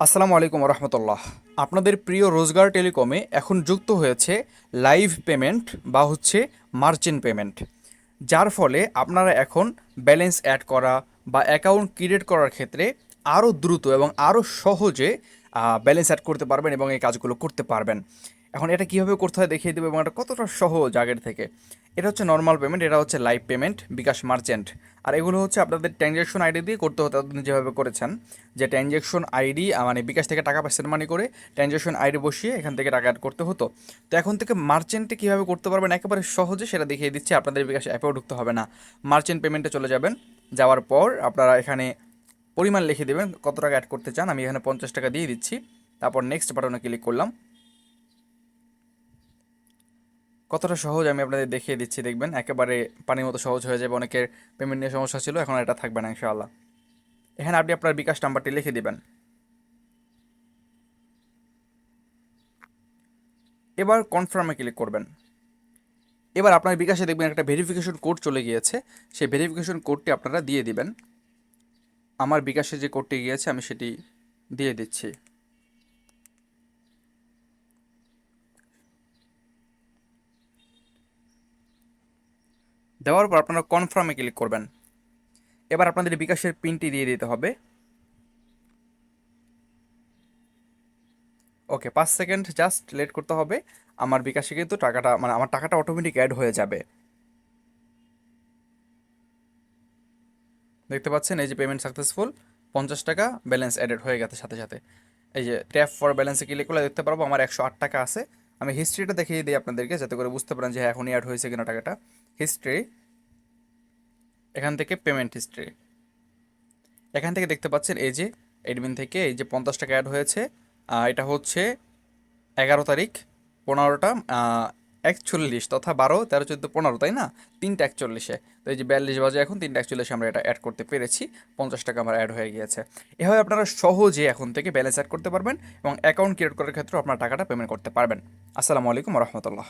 আসসালামু আলাইকুম রহমতুল্লাহ আপনাদের প্রিয় রোজগার টেলিকমে এখন যুক্ত হয়েছে লাইভ পেমেন্ট বা হচ্ছে মার্চেন্ট পেমেন্ট। যার ফলে আপনারা এখন ব্যালেন্স অ্যাড করা বা অ্যাকাউন্ট ক্রিয়েট করার ক্ষেত্রে আরও দ্রুত এবং আরও সহজে ব্যালেন্স অ্যাড করতে পারবেন এবং এই কাজগুলো করতে পারবেন। এখন এটা কীভাবে করতে হয় দেখিয়ে দেবো এবং এটা কতটা সহজ আগের থেকে। এটা হচ্ছে নর্মাল পেমেন্ট এটা হচ্ছে লাইভ পেমেন্ট বিকাশ মার্চেন্ট আর এগুলো হচ্ছে আপনাদের ট্রানজ্যাকশন আইডি দিয়ে করতে হতো আপনি যেভাবে করেছেন। যে ট্রানজ্যাকশন আইডি মানে বিকাশ থেকে টাকা পাচ্ছেন মানি করে ট্রানজ্যাকশন আইডি বসিয়ে এখান থেকে টাকা অ্যাড করতে হতো। তো এখন থেকে মার্চেন্টে কীভাবে করতে পারবেন, একেবারে সহজে সেটা দেখিয়ে দিচ্ছি, আপনাদের বিকাশ অ্যাপেও ঢুকতে হবে না। মার্চেন্ট পেমেন্টে চলে যাবেন, যাওয়ার পর আপনারা এখানে পরিমাণ লিখে দেবেন, কত টাকা অ্যাড করতে চান, আমি এখানে পঞ্চাশ টাকা দিয়ে দিচ্ছি। তারপর নেক্সট বাটনে ক্লিক করলাম। কতটা সহজ আমি আপনাদের দেখিয়ে দিচ্ছি, দেখবেন। একেবারে পানির মতো সহজ হয়ে যাবে, অনেকের পেমেন্ট নিয়ে সমস্যা ছিল, এখন এটা থাকবে না, ইনশাআল্লাহ। এখানে আপনি আপনার বিকাশ নাম্বারটি লিখে দিবেন। এবার কনফার্মে ক্লিক করবেন। এবার আপনার বিকাশে দেখবেন একটা ভেরিফিকেশন কোড চলে গিয়েছে। সেই ভেরিফিকেশন কোডটি আপনারা দিয়ে দিবেন। আমার বিকাশে যে কোডটি গিয়েছে, আমি সেটি দিয়ে দিচ্ছি। দেওয়ার পর আপনারা কনফার্মে ক্লিক করবেন। এবার আপনাদের বিকাশের পিনটি দিয়ে দিতে হবে। ওকে পাঁচ সেকেন্ড জাস্ট লেট করতে হবে। আমার বিকাশে কিন্তু টাকাটা মানে আমার টাকাটা অটোমেটিক অ্যাড হয়ে যাবে। দেখতে পাচ্ছেন, এই যে পেমেন্ট সাকসেসফুল পঞ্চাশ টাকা ব্যালেন্স অ্যাডেড হয়ে গেছে সাথে সাথে। এই যে ট্যাপ ফর ব্যালেন্সে ক্লিক করলে দেখতে পারব আমার একশো আট টাকা আছে। আমি হিস্ট্রিটা দেখিয়ে দিই আপনাদেরকে যাতে করে বুঝতে পারেন যে হ্যাঁ এখনই অ্যাড হয়েছে কিনা টাকাটা। হিস্ট্রি এখান থেকে পেমেন্ট হিস্ট্রি এখান থেকে দেখতে পাচ্ছেন এই যে এডমিন থেকে এই যে পঞ্চাশ টাকা অ্যাড হয়েছে। এটা হচ্ছে এগারো তারিখ, পনেরোটা একচল্লিশ তথা বারো, তেরো, চোদ্দ, পনেরো, তাই না? তিনটা একচল্লিশে। তো এই যে বিয়াল্লিশ বাজে এখন, তিনটা একচল্লিশে আমরা এটা অ্যাড করতে পেরেছি। পঞ্চাশ টাকা আমার অ্যাড হয়ে গিয়েছে। এভাবে আপনারা সহজে এখন থেকে ব্যালেন্স অ্যাড করতে পারবেন এবং অ্যাকাউন্ট ক্রিয়েট করার ক্ষেত্রে আপনার টাকাটা পেমেন্ট করতে পারবেন। আসসালামু আলাইকুম রহমতুল্লাহ।